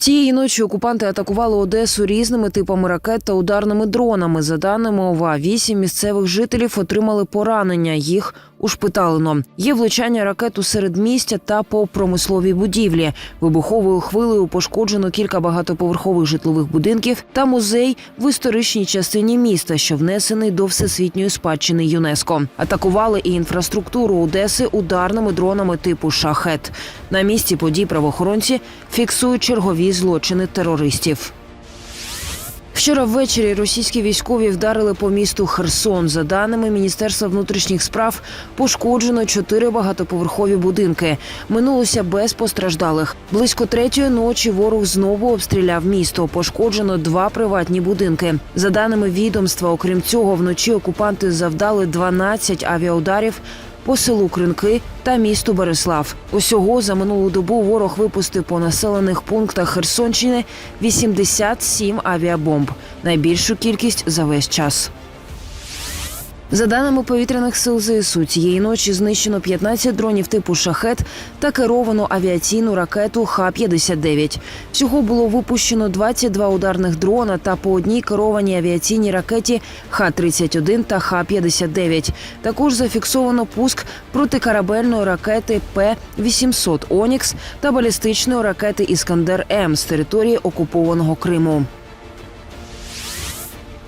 Цієї ночі окупанти атакували Одесу різними типами ракет та ударними дронами. За даними ОВА, вісім місцевих жителів отримали поранення. Їх ушпиталено. Є влучання ракет у середмістя та по промисловій будівлі. Вибуховою хвилею пошкоджено кілька багатоповерхових житлових будинків та музей в історичній частині міста, що внесений до всесвітньої спадщини ЮНЕСКо. Атакували і інфраструктуру Одеси ударними дронами типу шахет. На місці подій правоохоронці фіксують чергові злочини терористів. Вчора ввечері російські військові вдарили по місту Херсон. За даними Міністерства внутрішніх справ, пошкоджено чотири багатоповерхові будинки. Минулося без постраждалих. Близько третьої ночі ворог знову обстріляв місто. Пошкоджено два приватні будинки. За даними відомства, окрім цього, вночі окупанти завдали 12 авіаударів по селу Кринки та місту Береслав. Усього за минулу добу ворог випустив по населених пунктах Херсонщини 87 авіабомб, найбільшу кількість за весь час. За даними повітряних сил ЗСУ, цієї ночі знищено 15 дронів типу шахет та керовану авіаційну ракету Х-59. Всього було випущено 22 ударних дрона та по одній керованій авіаційній ракеті Х-31 та Х-59. Також зафіксовано пуск протикорабельної ракети П-800 Онікс та балістичної ракети Іскандер М з території окупованого Криму.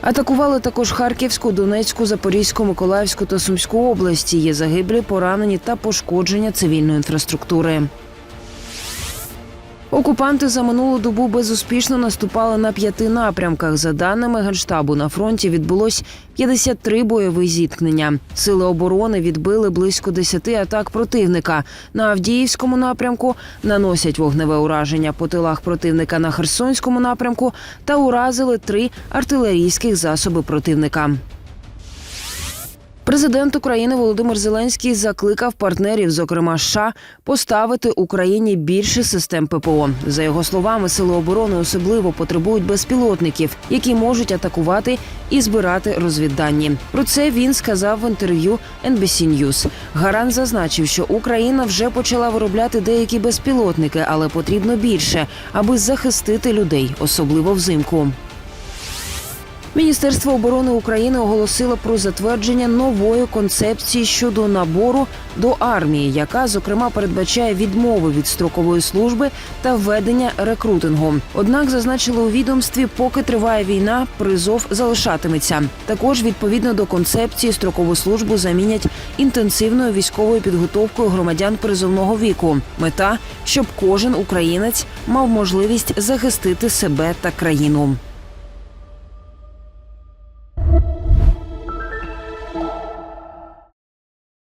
Атакували також Харківську, Донецьку, Запорізьку, Миколаївську та Сумську області. Є загиблі, поранені та пошкодження цивільної інфраструктури. Окупанти за минулу добу безуспішно наступали на п'яти напрямках. За даними генштабу, на фронті відбулось 53 бойові зіткнення. Сили оборони відбили близько 10 атак противника. На Авдіївському напрямку наносять вогневе ураження по тилах противника на Херсонському напрямку та уразили три артилерійських засоби противника. Президент України Володимир Зеленський закликав партнерів, зокрема США, поставити Україні більше систем ППО. За його словами, сили оборони особливо потребують безпілотників, які можуть атакувати і збирати розвіддані. Про це він сказав в інтерв'ю NBC News. Гарант зазначив, що Україна вже почала виробляти деякі безпілотники, але потрібно більше, аби захистити людей, особливо взимку. Міністерство оборони України оголосило про затвердження нової концепції щодо набору до армії, яка зокрема передбачає відмови від строкової служби та введення рекрутингу. Однак зазначили у відомстві, поки триває війна, призов залишатиметься. Також відповідно до концепції строкову службу замінять інтенсивною військовою підготовкою громадян призовного віку. Мета, щоб кожен українець мав можливість захистити себе та країну.